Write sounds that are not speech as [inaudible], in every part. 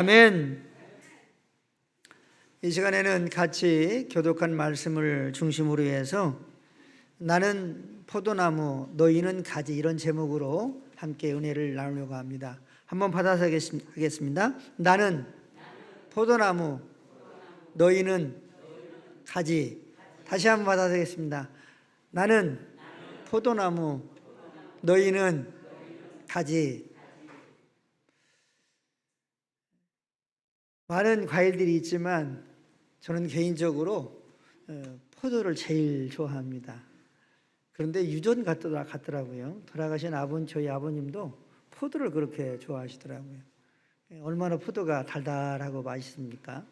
아멘. 이 시간에는 같이 교독한 말씀을 중심으로 해서 나는 포도나무, 너희는 가지 이런 제목으로 함께 은혜를 나누려고 합니다. 한번 받아서 하겠습니다. 나는 포도나무, 너희는 가지. 다시 한번 받아서 하겠습니다. 나는 포도나무, 너희는 가지. 많은 과일들이 있지만 저는 개인적으로 어, 포도를 제일 좋아합니다. 그런데 유전 같더라 같더라고요. 돌아가신 아버님 저희 아버님도 포도를 그렇게 좋아하시더라고요. 예, 얼마나 포도가 달달하고 맛있습니까?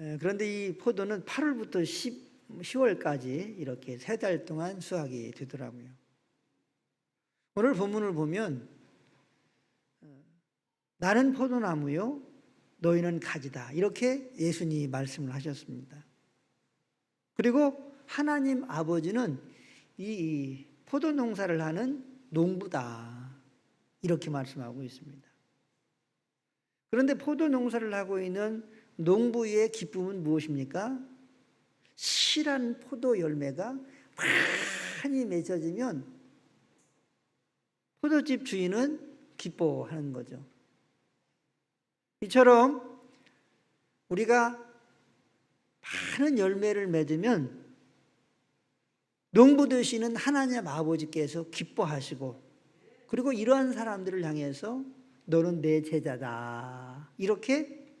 예, 그런데 이 포도는 8월부터 10, 10 월까지 이렇게 세 달 동안 수확이 되더라고요. 오늘 본문을 보면 나는 포도나무요, 너희는 가지다. 이렇게 예수님이 말씀을 하셨습니다. 그리고 하나님 아버지는 이 포도 농사를 하는 농부다. 이렇게 말씀하고 있습니다. 그런데 포도 농사를 하고 있는 농부의 기쁨은 무엇입니까? 실한 포도 열매가 많이 맺어지면 포도집 주인은 기뻐하는 거죠. 이처럼 우리가 많은 열매를 맺으면 농부 되시는 하나님 아버지께서 기뻐하시고 그리고 이러한 사람들을 향해서 너는 내 제자다. 이렇게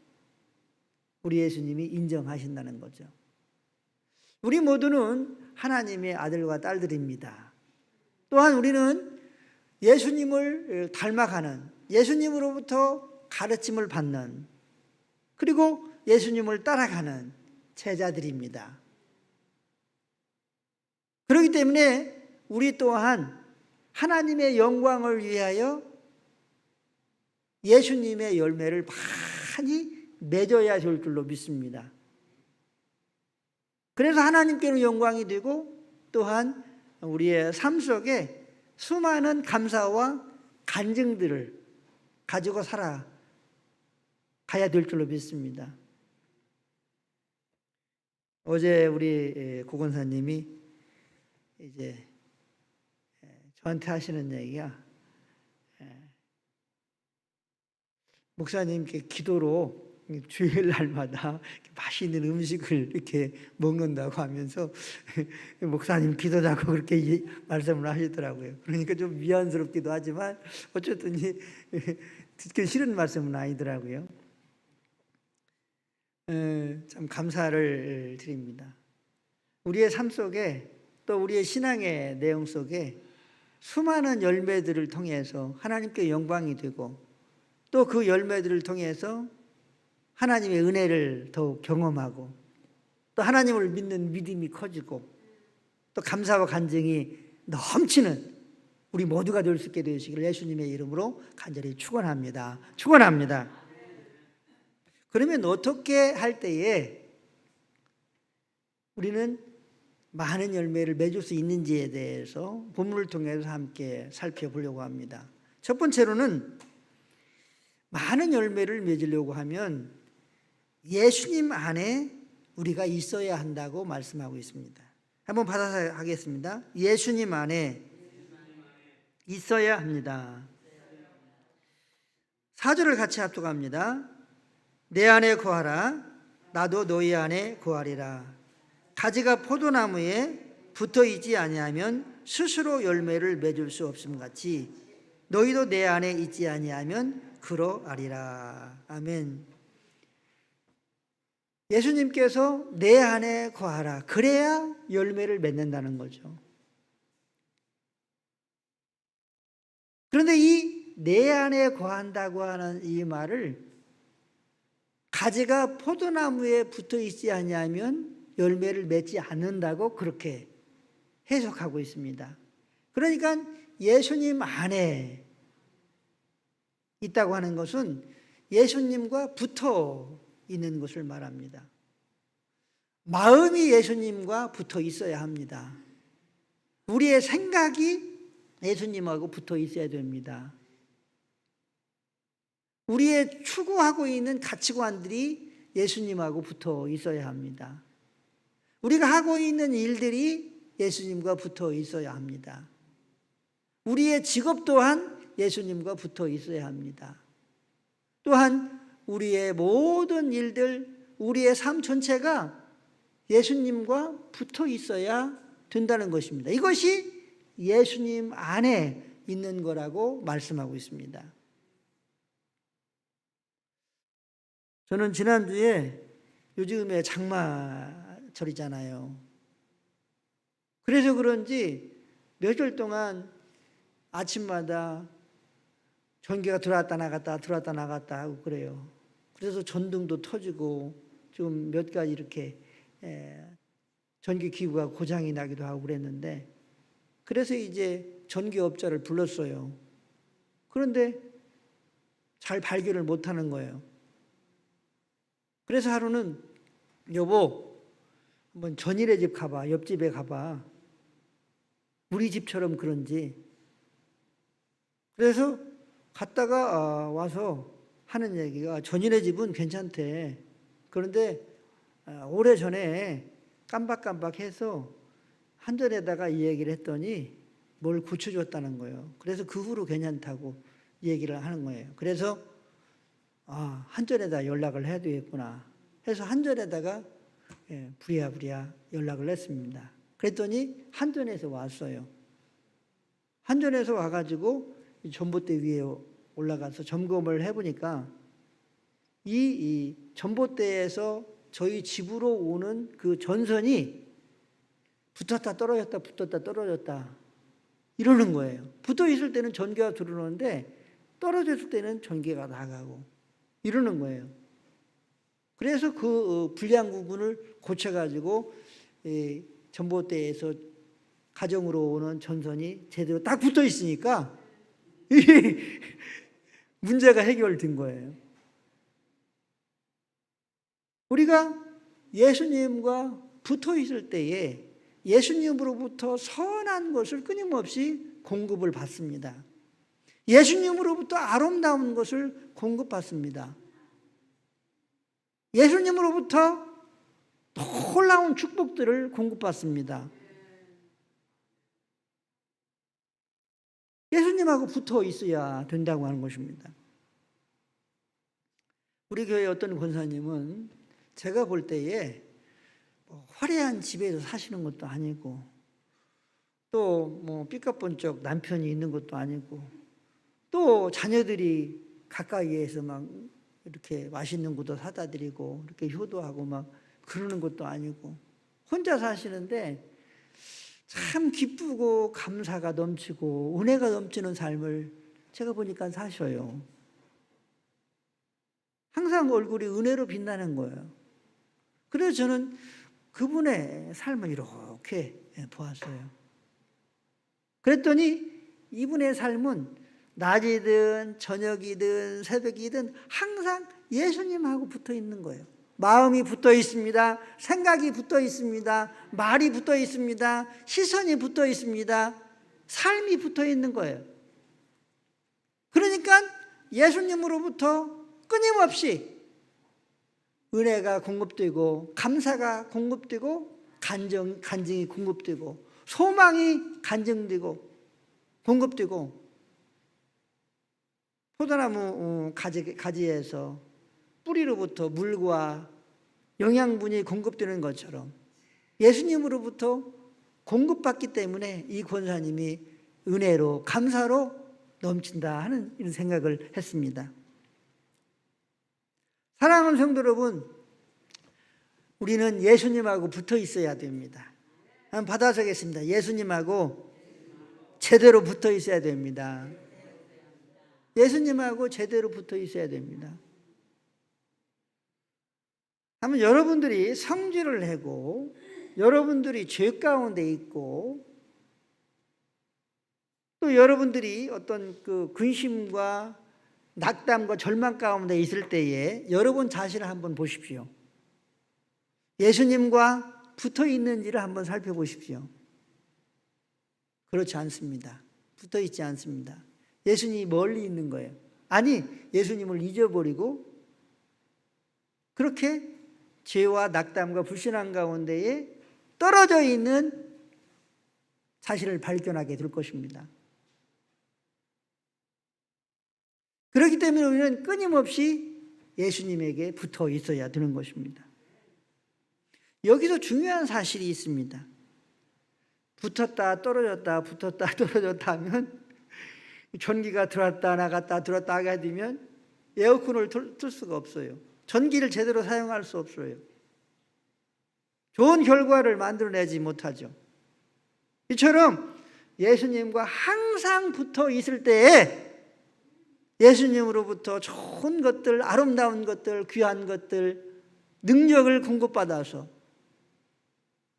우리 예수님이 인정하신다는 거죠. 우리 모두는 하나님의 아들과 딸들입니다. 또한 우리는 예수님을 닮아가는 예수님으로부터 가르침을 받는 그리고 예수님을 따라가는 제자들입니다. 그렇기 때문에 우리 또한 하나님의 영광을 위하여 예수님의 열매를 많이 맺어야 될 줄로 믿습니다. 그래서 하나님께는 영광이 되고 또한 우리의 삶 속에 수많은 감사와 간증들을 가지고 살아 가야 될 줄로 믿습니다. 어제 우리 고건사님이 이제 저한테 하시는 얘기가 목사님께 기도로 주일 날마다 맛있는 음식을 이렇게 먹는다고 하면서 [laughs] 목사님 기도자고 그렇게 말씀을 하시더라고요. 그러니까 좀 미안스럽기도 하지만 어쨌든 [laughs] 듣기 싫은 말씀은 아니더라고요. 참 감사를 드립니다. 우리의 삶 속에 또 우리의 신앙의 내용 속에 수많은 열매들을 통해서 하나님께 영광이 되고 또 그 열매들을 통해서 하나님의 은혜를 더욱 경험하고 또 하나님을 믿는 믿음이 커지고 또 감사와 간증이 넘치는 우리 모두가 될 수 있게 되시기를 예수님의 이름으로 간절히 축원합니다. 축원합니다. 그러면 어떻게 할 때에 우리는 많은 열매를 맺을 수 있는지에 대해서 본문을 통해서 함께 살펴보려고 합니다. 첫 번째로는 많은 열매를 맺으려고 하면 예수님 안에 우리가 있어야 한다고 말씀하고 있습니다. 한번 받아서 하겠습니다. 예수님 안에 있어야 합니다. 사절을 같이 합독합니다. 내 안에 거하라. 나도 너희 안에 거하리라. 가지가 포도나무에 붙어 있지 아니하면 스스로 열매를 맺을 수 없음 같이 너희도 내 안에 있지 아니하면 그러하리라. 아멘. 예수님께서 내 안에 거하라. 그래야 열매를 맺는다는 거죠. 그런데 이 내 안에 거한다고 하는 이 말을 가지가 포도나무에 붙어 있지 아니하면 열매를 맺지 않는다고 그렇게 해석하고 있습니다. 그러니까 예수님 안에 있다고 하는 것은 예수님과 붙어 있는 것을 말합니다. 마음이 예수님과 붙어 있어야 합니다. 우리의 생각이 예수님하고 붙어 있어야 됩니다. 우리의 추구하고 있는 가치관들이 예수님하고 붙어 있어야 합니다. 우리가 하고 있는 일들이 예수님과 붙어 있어야 합니다. 우리의 직업 또한 예수님과 붙어 있어야 합니다. 또한 우리의 모든 일들, 우리의 삶 전체가 예수님과 붙어 있어야 된다는 것입니다. 이것이 예수님 안에 있는 거라고 말씀하고 있습니다. 저는 지난주에 요즘에 장마철이잖아요. 그래서 그런지 몇절 동안 아침마다 전기가 들어왔다 나갔다 들어왔다 나갔다 하고 그래요. 그래서 전등도 터지고 좀 몇 가지 이렇게 에, 전기 기구가 고장이 나기도 하고 그랬는데 그래서 이제 전기업자를 불렀어요. 그런데 잘 발견을 못 하는 거예요. 그래서 하루는 여보 한번 전일의 집 가봐 옆집에 가봐 우리 집처럼 그런지 그래서 갔다가 아, 와서 하는 얘기가 전일의 집은 괜찮대 그런데 아, 오래 전에 깜박깜박해서 한전에다가 이 얘기를 했더니 뭘 고쳐줬다는 거예요. 그래서 그 후로 괜찮다고 얘기를 하는 거예요. 그래서 아, 한전에다 연락을 해야 되겠구나 해서 한전에다가 예, 부랴부랴 연락을 했습니다. 그랬더니 한전에서 왔어요. 한전에서 와가지고 이 전봇대 위에 올라가서 점검을 해보니까 이, 이 전봇대에서 저희 집으로 오는 그 전선이 붙었다 떨어졌다 붙었다 떨어졌다 이러는 거예요. 붙어 있을 때는 전기가 들어오는데 떨어졌을 때는 전기가 나가고 이러는 거예요. 그래서 그 어, 불량 부분을 고쳐가지고 이 전봇대에서 가정으로 오는 전선이 제대로 딱 붙어 있으니까 [laughs] 이 문제가 해결된 거예요. 우리가 예수님과 붙어 있을 때에 예수님으로부터 선한 것을 끊임없이 공급을 받습니다. 예수님으로부터 아름다운 것을 공급받습니다. 예수님으로부터 놀라운 축복들을 공급받습니다. 예수님하고 붙어 있어야 된다고 하는 것입니다. 우리 교회 어떤 권사님은 제가 볼 때에 뭐 화려한 집에서 사시는 것도 아니고 또 뭐 삐까뻔쩍 남편이 있는 것도 아니고 또 자녀들이 가까이에서 막 이렇게 맛있는 것도 사다 드리고 이렇게 효도하고 막 그러는 것도 아니고 혼자 사시는데 참 기쁘고 감사가 넘치고 은혜가 넘치는 삶을 제가 보니까 사셔요. 항상 얼굴이 은혜로 빛나는 거예요. 그래서 저는 그분의 삶을 이렇게 보았어요. 그랬더니 이분의 삶은 낮이든 저녁이든 새벽이든 항상 예수님하고 붙어 있는 거예요. 마음이 붙어 있습니다. 생각이 붙어 있습니다. 말이 붙어 있습니다. 시선이 붙어 있습니다. 삶이 붙어 있는 거예요. 그러니까 예수님으로부터 끊임없이 은혜가 공급되고 감사가 공급되고 간정 간증이 공급되고 소망이 간증되고 공급되고 포도나무 어, 가지, 가지에서 뿌리로부터 물과 영양분이 공급되는 것처럼 예수님으로부터 공급받기 때문에 이 권사님이 은혜로 감사로 넘친다 하는 이런 생각을 했습니다. 사랑하는 성도 여러분, 우리는 예수님하고 붙어 있어야 됩니다. 한번 받아서겠습니다. 예수님하고 제대로 붙어 있어야 됩니다. 예수님하고 제대로 붙어 있어야 됩니다. 한번 여러분들이 성질을 하고 여러분들이 죄 가운데 있고 또 여러분들이 어떤 그 근심과 낙담과 절망 가운데 있을 때에 여러분 자신을 한번 보십시오. 예수님과 붙어 있는지를 한번 살펴보십시오. 그렇지 않습니다. 붙어 있지 않습니다. 예수님이 멀리 있는 거예요. 아니, 예수님을 잊어버리고 그렇게 죄와 낙담과 불신앙 가운데에 떨어져 있는 자신을 발견하게 될 것입니다. 그렇기 때문에 우리는 끊임없이 예수님에게 붙어 있어야 되는 것입니다. 여기서 중요한 사실이 있습니다. 붙었다 떨어졌다 붙었다 [laughs] 떨어졌다 하면 전기가 들어왔다 나갔다 들어왔다 하게 되면 에어컨을 틀, 틀 수가 없어요. 전기를 제대로 사용할 수 없어요. 좋은 결과를 만들어내지 못하죠. 이처럼 예수님과 항상 붙어 있을 때에 예수님으로부터 좋은 것들, 아름다운 것들, 귀한 것들, 능력을 공급받아서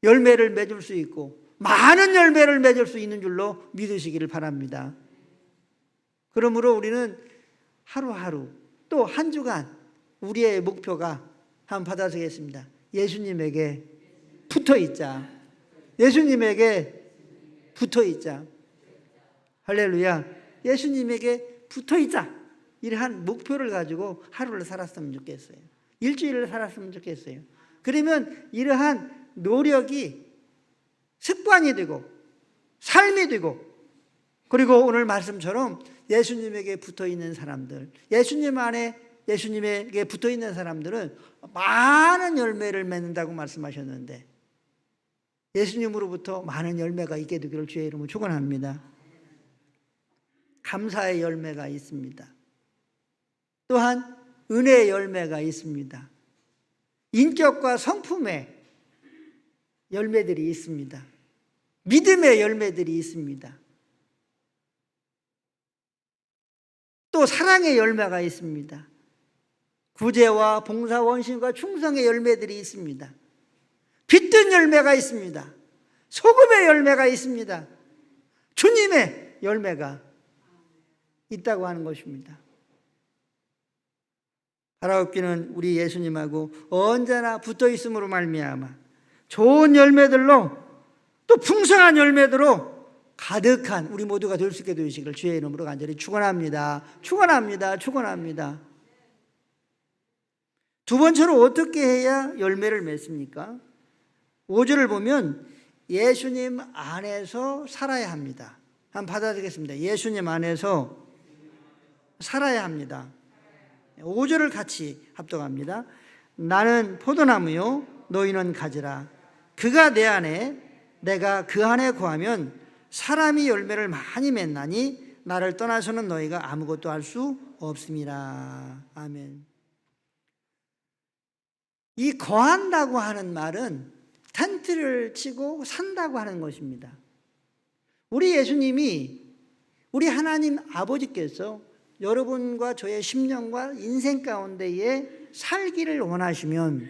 열매를 맺을 수 있고 많은 열매를 맺을 수 있는 줄로 믿으시기를 바랍니다. 그러므로 우리는 하루하루 또 한 주간 우리의 목표가 한번 받아서겠습니다. 예수님에게 붙어 있자. 예수님에게 붙어 있자. 할렐루야. 예수님에게 붙어 있자. 이러한 목표를 가지고 하루를 살았으면 좋겠어요. 일주일을 살았으면 좋겠어요. 그러면 이러한 노력이 습관이 되고 삶이 되고 그리고 오늘 말씀처럼 예수님에게 붙어 있는 사람들, 예수님 안에 예수님에게 붙어 있는 사람들은 많은 열매를 맺는다고 말씀하셨는데 예수님으로부터 많은 열매가 있게 되기를 주의 이름으로 축원합니다. 감사의 열매가 있습니다. 또한 은혜의 열매가 있습니다. 인격과 성품의 열매들이 있습니다. 믿음의 열매들이 있습니다. 또 사랑의 열매가 있습니다. 구제와 봉사 원신과 충성의 열매들이 있습니다. 빛든 열매가 있습니다. 소금의 열매가 있습니다. 주님의 열매가 있다고 하는 것입니다. 바라옵기는 우리 예수님하고 언제나 붙어 있음으로 말미암아 좋은 열매들로 또 풍성한 열매들로 가득한 우리 모두가 될 수 있게 되시기를 주의 이름으로 간절히 축원합니다. 축원합니다. 축원합니다. 두 번째로 어떻게 해야 열매를 맺습니까? 5절을 보면 예수님 안에서 살아야 합니다. 한번 받아들이겠습니다. 예수님 안에서 살아야 합니다. 5절을 같이 합독합니다. 나는 포도나무요 너희는 가지라. 그가 내 안에 내가 그 안에 구하면 사람이 열매를 많이 맺나니 나를 떠나서는 너희가 아무것도 할 수 없습니다. 아멘. 이 거한다고 하는 말은 텐트를 치고 산다고 하는 것입니다. 우리 예수님이 우리 하나님 아버지께서 여러분과 저의 심령과 인생 가운데에 살기를 원하시면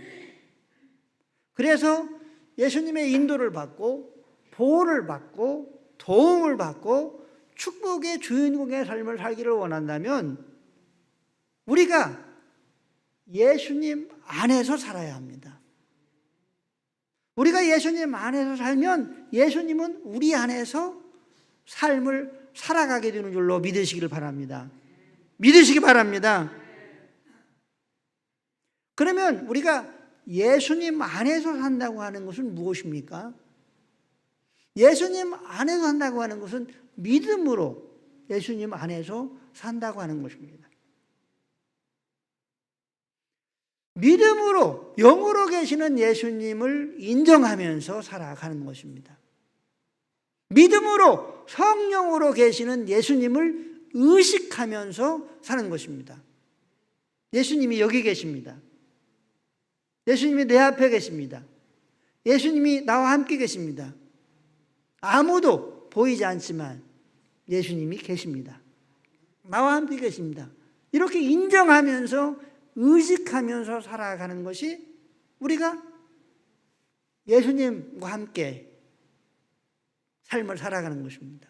그래서 예수님의 인도를 받고 보호를 받고 도움을 받고 축복의 주인공의 삶을 살기를 원한다면 우리가 예수님 안에서 살아야 합니다. 우리가 예수님 안에서 살면 예수님은 우리 안에서 삶을 살아가게 되는 줄로 믿으시기를 바랍니다. 믿으시기 바랍니다. 그러면 우리가 예수님 안에서 산다고 하는 것은 무엇입니까? 예수님 안에서 산다고 하는 것은 믿음으로 예수님 안에서 산다고 하는 것입니다. 믿음으로 영으로 계시는 예수님을 인정하면서 살아가는 것입니다. 믿음으로 성령으로 계시는 예수님을 의식하면서 사는 것입니다. 예수님이 여기 계십니다. 예수님이 내 앞에 계십니다. 예수님이 나와 함께 계십니다. 아무도 보이지 않지만 예수님이 계십니다. 나와 함께 계십니다. 이렇게 인정하면서 의식하면서 살아가는 것이 우리가 예수님과 함께 삶을 살아가는 것입니다.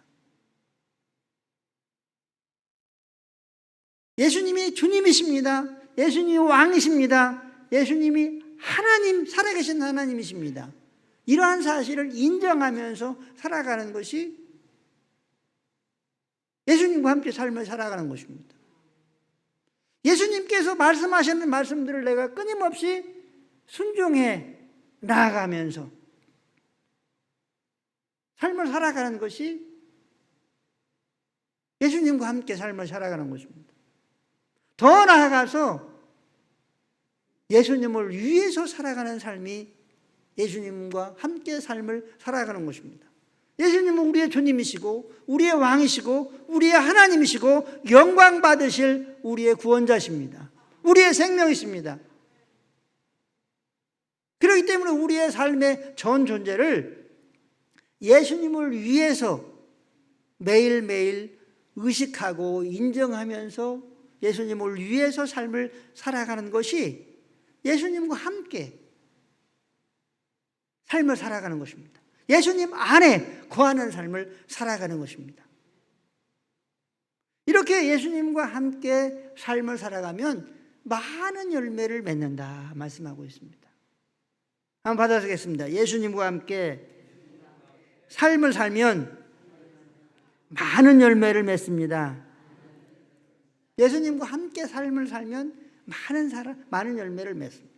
예수님이 주님이십니다. 예수님이 왕이십니다. 예수님이 하나님, 살아계신 하나님이십니다. 이러한 사실을 인정하면서 살아가는 것이 예수님과 함께 삶을 살아가는 것입니다. 예수님께서 말씀하시는 말씀들을 내가 끊임없이 순종해 나아가면서 삶을 살아가는 것이 예수님과 함께 삶을 살아가는 것입니다. 더 나아가서 예수님을 위해서 살아가는 삶이 예수님과 함께 삶을 살아가는 것입니다. 예수님은 우리의 주님이시고 우리의 왕이시고 우리의 하나님이시고 영광 받으실 우리의 구원자십니다. 우리의 생명이십니다. 그렇기 때문에 우리의 삶의 전 존재를 예수님을 위해서 매일매일 의식하고 인정하면서 예수님을 위해서 삶을 살아가는 것이 예수님과 함께 삶을 살아가는 것입니다. 예수님 안에 거하는 삶을 살아가는 것입니다. 이렇게 예수님과 함께 삶을 살아가면 많은 열매를 맺는다 말씀하고 있습니다. 한번 받아보겠습니다. 예수님과 함께 삶을 살면 많은 열매를 맺습니다. 예수님과 함께 삶을 살면 많은 사람, 많은 열매를 맺습니다.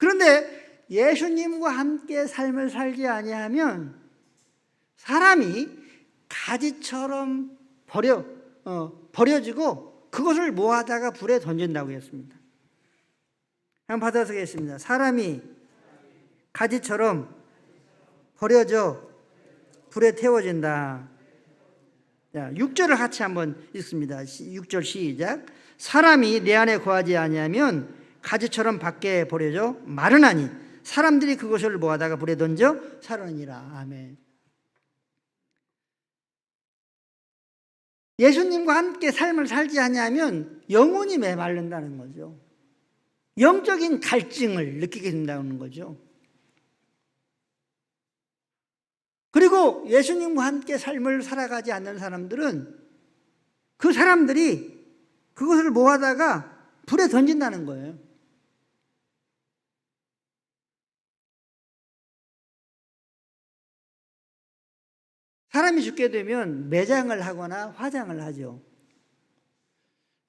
그런데 예수님과 함께 삶을 살지 아니하면 사람이 가지처럼 버려 어, 버려지고 그것을 모아다가 불에 던진다고 했습니다. 한번 받아서겠습니다. 사람이 가지처럼 버려져 불에 태워진다. 자, 6절을 같이 한번 읽습니다. 6절 시작. 사람이 내 안에 거하지 아니하면 가지처럼 밖에 버려져 마르나니 사람들이 그것을 모아다가 불에 던져 살으니라. 아멘. 예수님과 함께 삶을 살지 아니하면 영혼이 메말른다는 거죠. 영적인 갈증을 느끼게 된다는 거죠. 그리고 예수님과 함께 삶을 살아가지 않는 사람들은 그 사람들이 그것을 모아다가 불에 던진다는 거예요. 사람이 죽게 되면 매장을 하거나 화장을 하죠.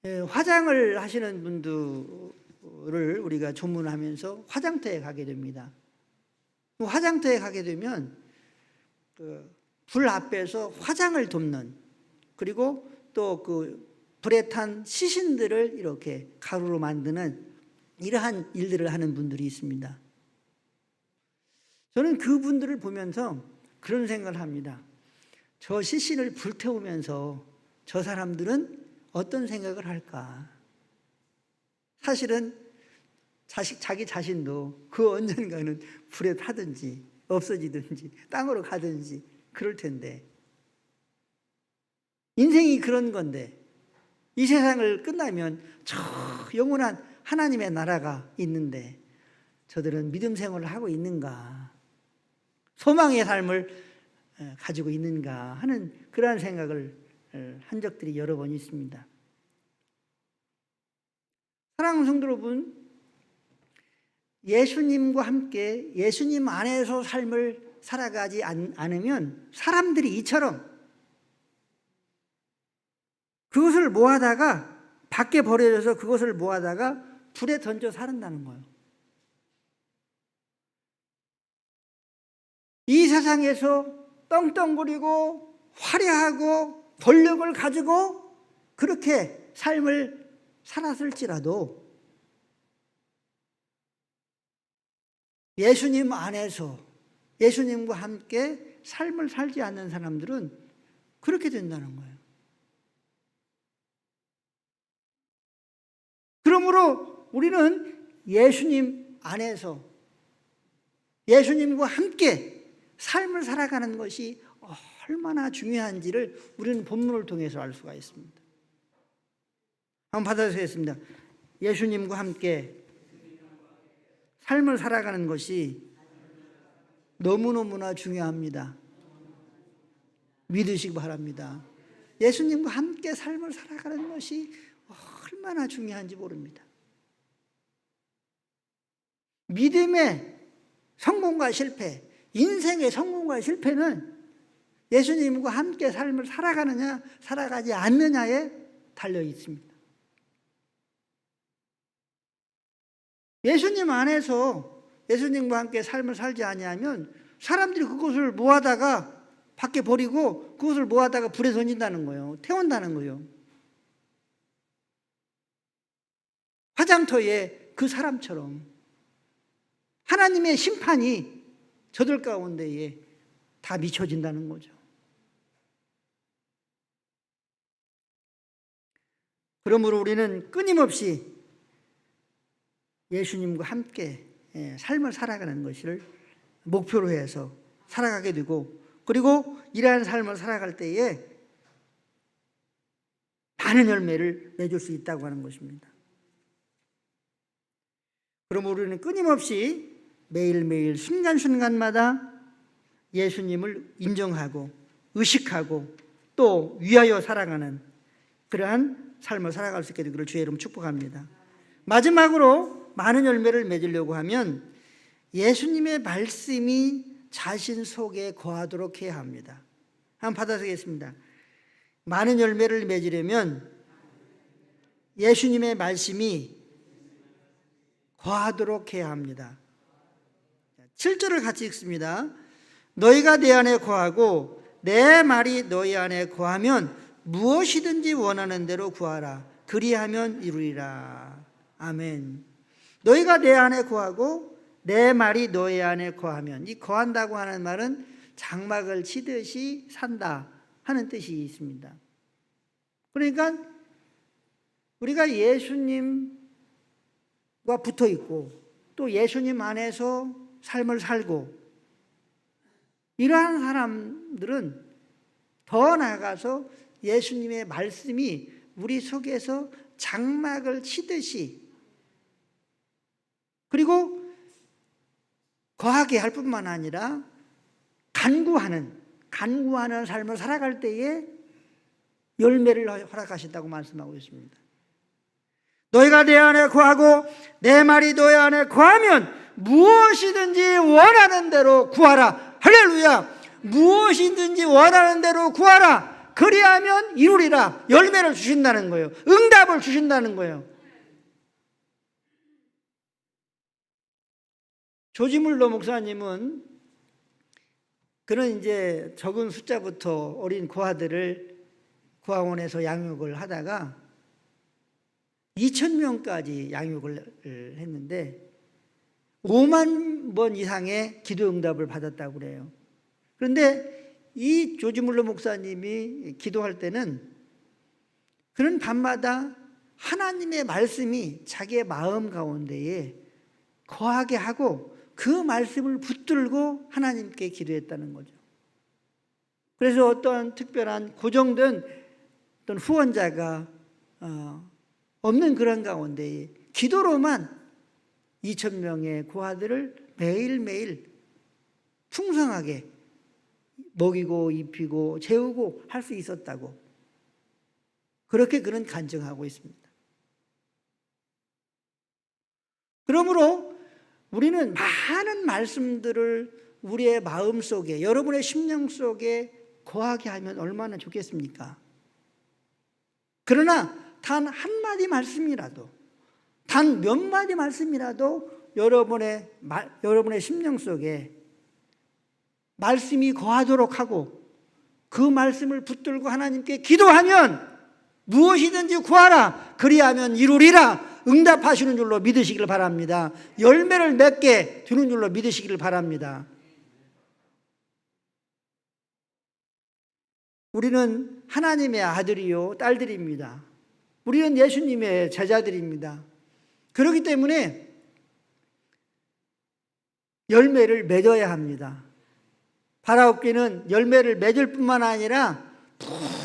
예, 화장을 하시는 분들을 우리가 조문하면서 화장터에 가게 됩니다. 화장터에 가게 되면 그 불 앞에서 화장을 돕는 그리고 또 그 불에 탄 시신들을 이렇게 가루로 만드는 이러한 일들을 하는 분들이 있습니다. 저는 그분들을 보면서 그런 생각을 합니다. 저 시신을 불태우면서 저 사람들은 어떤 생각을 할까? 사실은 자식, 자기 자신도 그 언젠가는 불에 타든지 없어지든지 땅으로 가든지 그럴 텐데 인생이 그런 건데 이 세상을 끝나면 저 영원한 하나님의 나라가 있는데 저들은 믿음 생활을 하고 있는가 소망의 삶을 가지고 있는가 하는 그러한 생각을 한 적들이 여러 번 있습니다. 사랑하는 성도 여러분, 예수님과 함께 예수님 안에서 삶을 살아가지 않으면 사람들이 이처럼 그것을 모아다가 밖에 버려져서 그것을 모아다가 불에 던져 살은다는 거예요. 이 세상에서 떵떵거리고 화려하고 권력을 가지고 그렇게 삶을 살았을지라도 예수님 안에서 예수님과 함께 삶을 살지 않는 사람들은 그렇게 된다는 거예요. 그러므로 우리는 예수님 안에서 예수님과 함께 삶을 살아가는 것이 얼마나 중요한지를 우리는 본문을 통해서 알 수가 있습니다. 한번 받아주겠습니다. 예수님과 함께 삶을 살아가는 것이 너무너무나 중요합니다. 믿으시기 바랍니다. 예수님과 함께 삶을 살아가는 것이 얼마나 중요한지 모릅니다. 믿음의 성공과 실패, 인생의 성공과 실패는 예수님과 함께 삶을 살아가느냐, 살아가지 않느냐에 달려 있습니다. 예수님 안에서 예수님과 함께 삶을 살지 아니하면 사람들이 그것을 모아다가 밖에 버리고 그것을 모아다가 불에 던진다는 거예요. 태운다는 거예요. 화장터에 그 사람처럼 하나님의 심판이 저들 가운데에 다 미쳐진다는 거죠. 그러므로 우리는 끊임없이 예수님과 함께 예, 삶을 살아가는 것을 목표로 해서 살아가게 되고 그리고 이러한 삶을 살아갈 때에 많은 열매를 맺을 수 있다고 하는 것입니다. 그럼 우리는 끊임없이 매일매일 순간순간마다 예수님을 인정하고 의식하고 또 위하여 살아가는 그러한 삶을 살아갈 수 있게 되기를 주의 이름 축복합니다. 마지막으로 많은 열매를 맺으려고 하면 예수님의 말씀이 자신 속에 거하도록 해야 합니다. 한번 받아쓰겠습니다. 많은 열매를 맺으려면 예수님의 말씀이 거하도록 해야 합니다. 7절을 같이 읽습니다. 너희가 내 안에 거하고 내 말이 너희 안에 거하면 무엇이든지 원하는 대로 구하라. 그리하면 이루리라. 아멘. 너희가 내 안에 거하고 내 말이 너희 안에 거하면 이 거한다고 하는 말은 장막을 치듯이 산다 하는 뜻이 있습니다. 그러니까 우리가 예수님과 붙어 있고 또 예수님 안에서 삶을 살고 이러한 사람들은 더 나아가서 예수님의 말씀이 우리 속에서 장막을 치듯이 그리고 거하게 할 뿐만 아니라 간구하는 간구하는 삶을 살아갈 때에 열매를 허락하신다고 말씀하고 있습니다. 너희가 내 안에 거하고 내 말이 너희 안에 거하면 무엇이든지 원하는 대로 구하라. 할렐루야. 무엇이든지 원하는 대로 구하라. 그리하면 이루리라. 열매를 주신다는 거예요. 응답을 주신다는 거예요. 조지물로 목사님은 그런 이제 적은 숫자부터 어린 고아들을 고아원에서 양육을 하다가 2천 명까지 양육을 했는데 5만 번 이상의 기도 응답을 받았다고 그래요. 그런데 이 조지물로 목사님이 기도할 때는 그런 밤마다 하나님의 말씀이 자기의 마음 가운데에 거하게 하고 그 말씀을 붙들고 하나님께 기도했다는 거죠. 그래서 어떤 특별한 고정된 어떤 후원자가 어, 없는 그런 가운데 기도로만 2천 명의 고아들을 매일매일 풍성하게 먹이고 입히고 재우고 할 수 있었다고 그렇게 그는 간증하고 있습니다. 그러므로 우리는 많은 말씀들을 우리의 마음 속에 여러분의 심령 속에 거하게 하면 얼마나 좋겠습니까? 그러나 단 한마디 말씀이라도 단 몇 마디 말씀이라도 여러분의 말, 여러분의 심령 속에 말씀이 거하도록 하고 그 말씀을 붙들고 하나님께 기도하면 무엇이든지 구하라 그리하면 이루리라 응답하시는 줄로 믿으시길 바랍니다. 열매를 맺게 주는 줄로 믿으시길 바랍니다. 우리는 하나님의 아들이요 딸들입니다. 우리는 예수님의 제자들입니다. 그렇기 때문에 열매를 맺어야 합니다. 바라옵기는 열매를 맺을 뿐만 아니라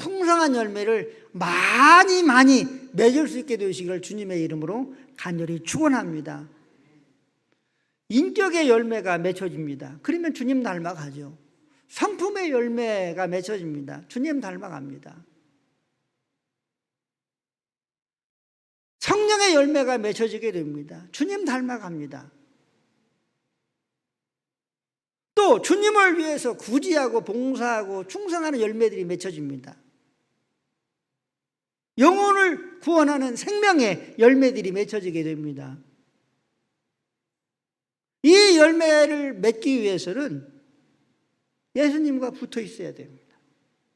풍성한 열매를 많이 많이 맺을 수 있게 되시기를 주님의 이름으로 간절히 축원합니다. 인격의 열매가 맺혀집니다. 그러면 주님 닮아가죠. 성품의 열매가 맺혀집니다. 주님 닮아갑니다. 성령의 열매가 맺혀지게 됩니다. 주님 닮아갑니다. 또 주님을 위해서 구지하고 봉사하고 충성하는 열매들이 맺혀집니다. 영혼을 구원하는 생명의 열매들이 맺혀지게 됩니다. 이 열매를 맺기 위해서는 예수님과 붙어 있어야 됩니다.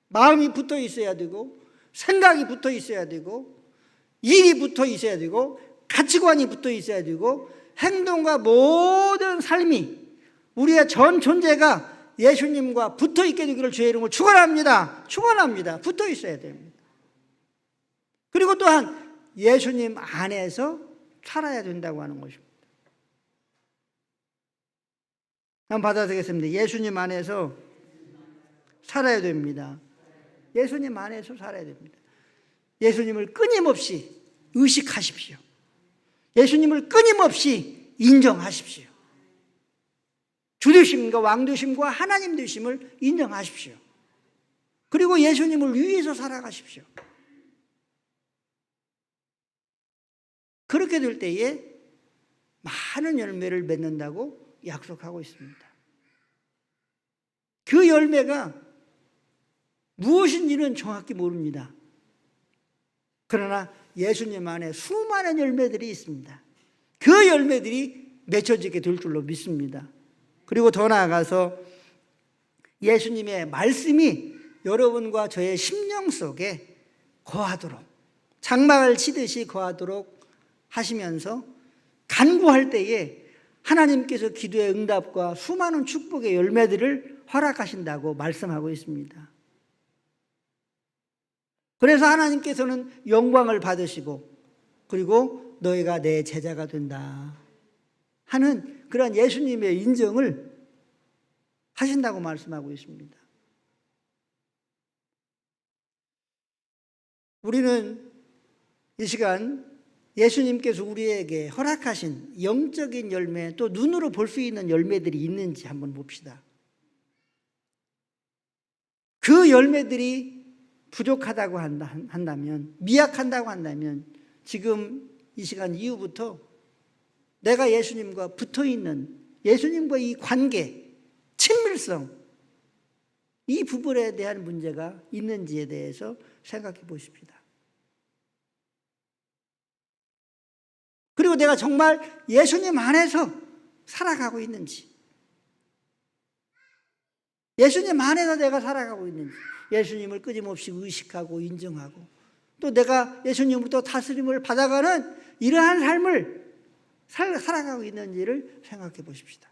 마음이 붙어 있어야 되고, 생각이 붙어 있어야 되고, 일이 붙어 있어야 되고, 가치관이 붙어 있어야 되고, 행동과 모든 삶이 우리의 전 존재가 예수님과 붙어 있게 되기를 주의 이름으로 축원합니다. 축원합니다. 붙어 있어야 됩니다. 그리고 또한 예수님 안에서 살아야 된다고 하는 것입니다. 한번 받아들이겠습니다. 예수님 안에서 살아야 됩니다. 예수님 안에서 살아야 됩니다. 예수님을 끊임없이 의식하십시오. 예수님을 끊임없이 인정하십시오. 주되심과 왕되심과 하나님 되심을 인정하십시오. 그리고 예수님을 위해서 살아가십시오. 그렇게 될 때에 많은 열매를 맺는다고 약속하고 있습니다. 그 열매가 무엇인지는 정확히 모릅니다. 그러나 예수님 안에 수많은 열매들이 있습니다. 그 열매들이 맺혀지게 될 줄로 믿습니다. 그리고 더 나아가서 예수님의 말씀이 여러분과 저의 심령 속에 거하도록 장막을 치듯이 거하도록 하시면서 간구할 때에 하나님께서 기도의 응답과 수많은 축복의 열매들을 허락하신다고 말씀하고 있습니다. 그래서 하나님께서는 영광을 받으시고 그리고 너희가 내 제자가 된다 하는 그런 예수님의 인정을 하신다고 말씀하고 있습니다. 우리는 이 시간 예수님께서 우리에게 허락하신 영적인 열매 또 눈으로 볼 수 있는 열매들이 있는지 한번 봅시다. 그 열매들이 부족하다고 한다면, 미약한다고 한다면, 지금 이 시간 이후부터 내가 예수님과 붙어 있는 예수님과 이 관계, 친밀성, 이 부분에 대한 문제가 있는지에 대해서 생각해 보십시다. 그리고 내가 정말 예수님 안에서 살아가고 있는지, 예수님 안에서 내가 살아가고 있는지, 예수님을 끊임없이 의식하고 인정하고, 또 내가 예수님으로부터 다스림을 받아가는 이러한 삶을 살, 살아가고 있는지를 생각해 보십시다.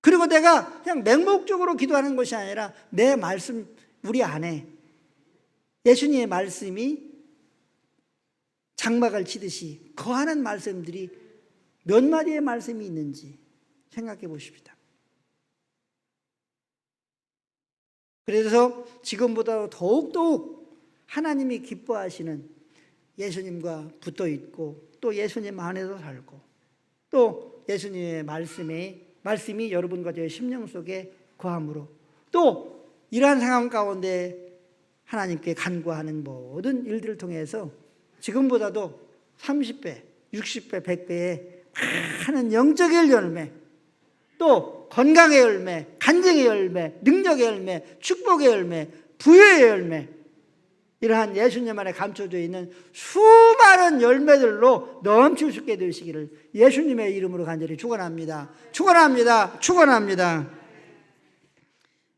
그리고 내가 그냥 맹목적으로 기도하는 것이 아니라 내 말씀, 우리 안에 예수님의 말씀이 장막을 치듯이 거하는 말씀들이 몇 마디의 말씀이 있는지 생각해 보십시다. 그래서 지금보다 더욱더욱 하나님이 기뻐하시는 예수님과 붙어 있고 또 예수님 안에서 살고 또 예수님의 말씀이 말씀이 여러분과 저의 심령 속에 거함으로 또 이러한 상황 가운데 하나님께 간구하는 모든 일들을 통해서 지금보다도 30배, 60배, 100배의 많은 영적의 열매, 또 건강의 열매, 간증의 열매, 능력의 열매, 축복의 열매, 부여의 열매, 이러한 예수님 안에 감춰져 있는 수많은 열매들로 넘칠 수 있게 되시기를 예수님의 이름으로 간절히 축원합니다. 축원합니다. 축원합니다.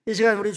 이 시간 우리